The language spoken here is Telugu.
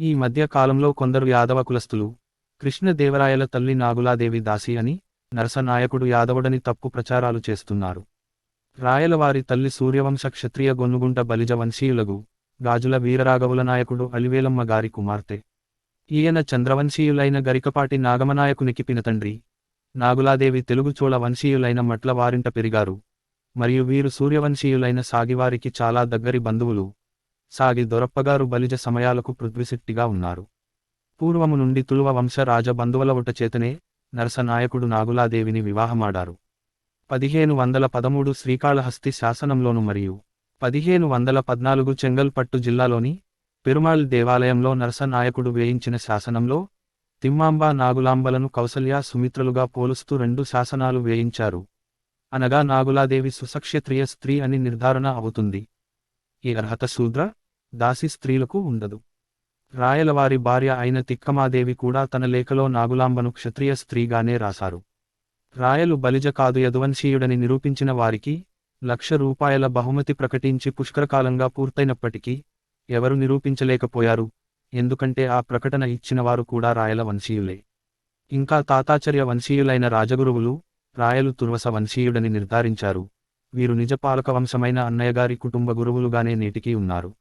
ఈ మధ్య కాలంలో కొందరు యాదవ కులస్తులు కృష్ణదేవరాయల తల్లి నాగులాదేవి దాసి అని నరసనాయకుడు యాదవుడని తప్పు ప్రచారాలు చేస్తున్నారు. రాయలవారి తల్లి సూర్యవంశ క్షత్రియ గొన్నుగుంట బలిజ వంశీయులగు గాజుల వీరరాఘవుల నాయకుడు అలివేలమ్మ గారి కుమార్తె. ఈయన చంద్రవంశీయులైన గరికపాటి నాగమనాయకునికి పినతండ్రి నాగులాదేవి తెలుగు చోళ వంశీయులైన మట్ల వారింట పెరిగారు. మరియు వీరు సూర్యవంశీయులైన సాగివారికి చాలా దగ్గరి బంధువులు. సాగి దొరప్పగారు బలిజ సమయాలకు పృథ్విశెట్టిగా ఉన్నారు. పూర్వము నుండి తులువ వంశ రాజ బంధువుల ఒట చేతనే నరసనాయకుడు నాగులాదేవిని వివాహమాడారు. పదిహేను వందల పదమూడు శ్రీకాళహస్తి శాసనంలోను మరియు పదిహేను వందల పద్నాలుగు చెంగల్పట్టు జిల్లాలోని పెరుమాళ్ దేవాలయంలో నరసనాయకుడు వేయించిన శాసనంలో తిమ్మాంబ నాగులాంబలను కౌసల్య సుమిత్రులుగా పోలుస్తూ రెండు శాసనాలు వేయించారు. అనగా నాగులాదేవి సుసక్షత్రియ స్త్రీ అని నిర్ధారణ అవుతుంది. ఈ అర్హత శూద్ర దాసి స్త్రీలకు ఉండదు. రాయలవారి భార్య అయిన తిక్కమాదేవి కూడా తన లేఖలో నాగులాంబను క్షత్రియ స్త్రీగానే రాశారు. రాయలు బలిజ కాదు యదువంశీయుడని నిరూపించిన వారికి లక్ష రూపాయల బహుమతి ప్రకటించి పుష్కరకాలంగా పూర్తయినప్పటికీ ఎవరు నిరూపించలేకపోయారు. ఎందుకంటే ఆ ప్రకటన ఇచ్చినవారు కూడా రాయల వంశీయులే. ఇంకా తాతాచర్య వంశీయులైన రాజగురువులు రాయలు తుర్వస వంశీయుడని నిర్ధారించారు. వీరు నిజ పాలక వంశమైన అన్నయ్యగారి కుటుంబ గురువులుగానే నేటికీ ఉన్నారు.